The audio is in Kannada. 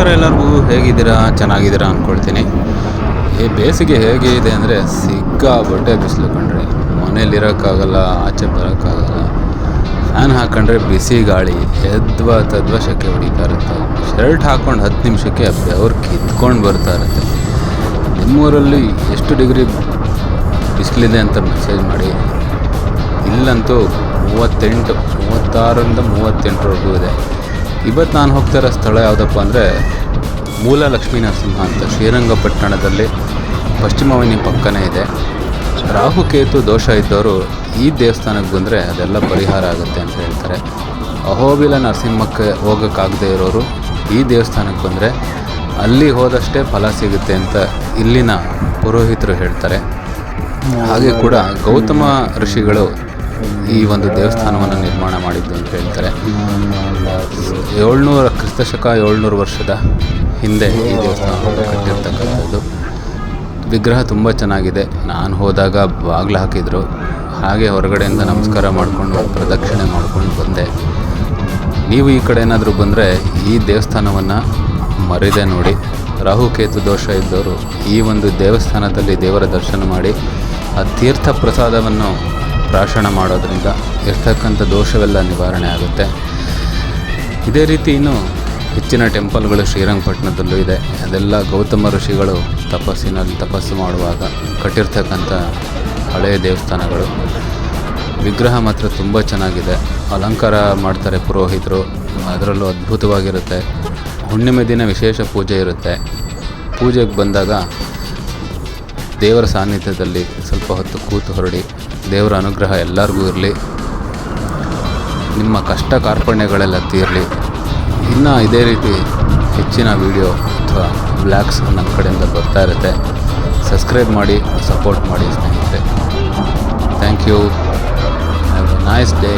ನಮಸ್ಕಾರ ಎಲ್ಲರಿಗೂ ಹೇಗಿದ್ದೀರಾ? ಚೆನ್ನಾಗಿದ್ದೀರಾ ಅಂದ್ಕೊಳ್ತೀನಿ. ಈ ಬೇಸಿಗೆ ಹೇಗೆ ಇದೆ ಅಂದರೆ ಸಿಕ್ಕಾಬಟ್ಟೆ ಬಿಸಿಲು ಕಂಡ್ರೆ ಮನೇಲಿರೋಕ್ಕಾಗಲ್ಲ ಆಚೆ ಬರೋಕ್ಕಾಗಲ್ಲ. ಫ್ಯಾನ್ ಹಾಕ್ಕೊಂಡ್ರೆ ಬಿಸಿ ಗಾಳಿ, ಎದ್ವ ತದ್ವ ಶಕೆ ಹೊಡಿತಾ ಇರುತ್ತೆ. ಶರ್ಟ್ ಹಾಕ್ಕೊಂಡು ಹತ್ತು ನಿಮಿಷಕ್ಕೆ ಅವ್ರು ಕಿತ್ಕೊಂಡು ಬರ್ತಾ ಇರುತ್ತೆ. ನಿಮ್ಮೂರಲ್ಲಿ ಎಷ್ಟು ಡಿಗ್ರಿ ಬಿಸಿಲಿದೆ ಅಂತ ಮೆಸೇಜ್ ಮಾಡಿ. ಇಲ್ಲಂತೂ ಮೂವತ್ತೆಂಟು, ಮೂವತ್ತಾರರಿಂದ ಮೂವತ್ತೆಂಟರವರೆಗೂ ಇದೆ. ಇವತ್ತು ನಾನು ಹೋಗ್ತಾ ಇರೋ ಸ್ಥಳ ಯಾವುದಪ್ಪ ಅಂದರೆ ಮೂಲ ಲಕ್ಷ್ಮೀ ನರಸಿಂಹ ಅಂತ. ಶ್ರೀರಂಗಪಟ್ಟಣದಲ್ಲಿ ಪಶ್ಚಿಮ ವಾಹಿನಿ ಪಕ್ಕನೇ ಇದೆ. ರಾಹುಕೇತು ದೋಷ ಇದ್ದವರು ಈ ದೇವಸ್ಥಾನಕ್ಕೆ ಬಂದರೆ ಅದೆಲ್ಲ ಪರಿಹಾರ ಆಗುತ್ತೆ ಅಂತ ಹೇಳ್ತಾರೆ. ಅಹೋಬಿಲ ನರಸಿಂಹಕ್ಕೆ ಹೋಗೋಕ್ಕಾಗದೆ ಇರೋರು ಈ ದೇವಸ್ಥಾನಕ್ಕೆ ಬಂದರೆ ಅಲ್ಲಿ ಹೋದಷ್ಟೇ ಫಲ ಸಿಗುತ್ತೆ ಅಂತ ಇಲ್ಲಿನ ಪುರೋಹಿತರು ಹೇಳ್ತಾರೆ. ಹಾಗೆ ಕೂಡ ಗೌತಮ ಋಷಿಗಳು ಈ ಒಂದು ದೇವಸ್ಥಾನವನ್ನು ನಿರ್ಮಾಣ ಮಾಡಿದ್ದು ಅಂತ ಹೇಳ್ತಾರೆ. ಏಳ್ನೂರ ಕ್ರಿಸ್ತಶಕ ಏಳ್ನೂರು ವರ್ಷದ ಹಿಂದೆ ಈ ದೇವಸ್ಥಾನವನ್ನು ಕಟ್ಟಿರ್ತಕ್ಕಂಥದ್ದು. ವಿಗ್ರಹ ತುಂಬ ಚೆನ್ನಾಗಿದೆ. ನಾನು ಹೋದಾಗ ಬಾಗಿಲು ಹಾಕಿದರು. ಹಾಗೆ ಹೊರಗಡೆಯಿಂದ ನಮಸ್ಕಾರ ಮಾಡಿಕೊಂಡು, ಪ್ರದಕ್ಷಿಣೆ ಮಾಡಿಕೊಂಡು ಬಂದೆ. ನೀವು ಈ ಕಡೆ ಏನಾದರೂ ಬಂದರೆ ಈ ದೇವಸ್ಥಾನವನ್ನು ಮರಿದೆ ನೋಡಿ. ರಾಹುಕೇತು ದೋಷ ಇದ್ದವರು ಈ ಒಂದು ದೇವಸ್ಥಾನದಲ್ಲಿ ದೇವರ ದರ್ಶನ ಮಾಡಿ, ಆ ತೀರ್ಥ ಪ್ರಸಾದವನ್ನು ಪ್ರಾಶನ ಮಾಡೋದರಿಂದ ಇರ್ತಕ್ಕಂಥ ದೋಷವೆಲ್ಲ ನಿವಾರಣೆ ಆಗುತ್ತೆ. ಇದೇ ರೀತಿ ಇನ್ನು ಹೆಚ್ಚಿನ ಟೆಂಪಲ್ಗಳು ಶ್ರೀರಂಗಪಟ್ಟಣದಲ್ಲೂ ಇದೆ. ಅದೆಲ್ಲ ಗೌತಮ ಋಷಿಗಳು ತಪಸ್ಸಿನಲ್ಲಿ ತಪಸ್ಸು ಮಾಡುವಾಗ ಕಟ್ಟಿರ್ತಕ್ಕಂಥ ಹಳೆಯ ದೇವಸ್ಥಾನಗಳು. ವಿಗ್ರಹ ಮಾತ್ರ ತುಂಬ ಚೆನ್ನಾಗಿದೆ. ಅಲಂಕಾರ ಮಾಡ್ತಾರೆ ಪುರೋಹಿತರು. ಅದರಲ್ಲೂ ಅದ್ಭುತವಾಗಿರುತ್ತೆ. ಹುಣ್ಣಿಮೆ ದಿನ ವಿಶೇಷ ಪೂಜೆ ಇರುತ್ತೆ. ಪೂಜೆಗೆ ಬಂದಾಗ ದೇವರ ಸಾನ್ನಿಧ್ಯದಲ್ಲಿ ಸ್ವಲ್ಪ ಹೊತ್ತು ಕೂತು ಹೊರಡಿ ದೇವರ ಅನುಗ್ರಹ ಎಲ್ಲರಿಗೂ ಇರಲಿ. ನಿಮ್ಮ ಕಷ್ಟ ಕಾರ್ಪಣ್ಯಗಳೆಲ್ಲ ತೀರಲಿ. ಇನ್ನೂ ಇದೇ ರೀತಿ ಹೆಚ್ಚಿನ ವೀಡಿಯೋ ಅಥವಾ ಬ್ಲಾಗ್ಸ್ ನಮ್ಮ ಕಡೆಯಿಂದ ಬರ್ತಾ ಇರುತ್ತೆ. ಸಬ್ಸ್ಕ್ರೈಬ್ ಮಾಡಿ ಸಪೋರ್ಟ್ ಮಾಡಿ ಸ್ನೇಹಿತರೆ. Thank you have a nice day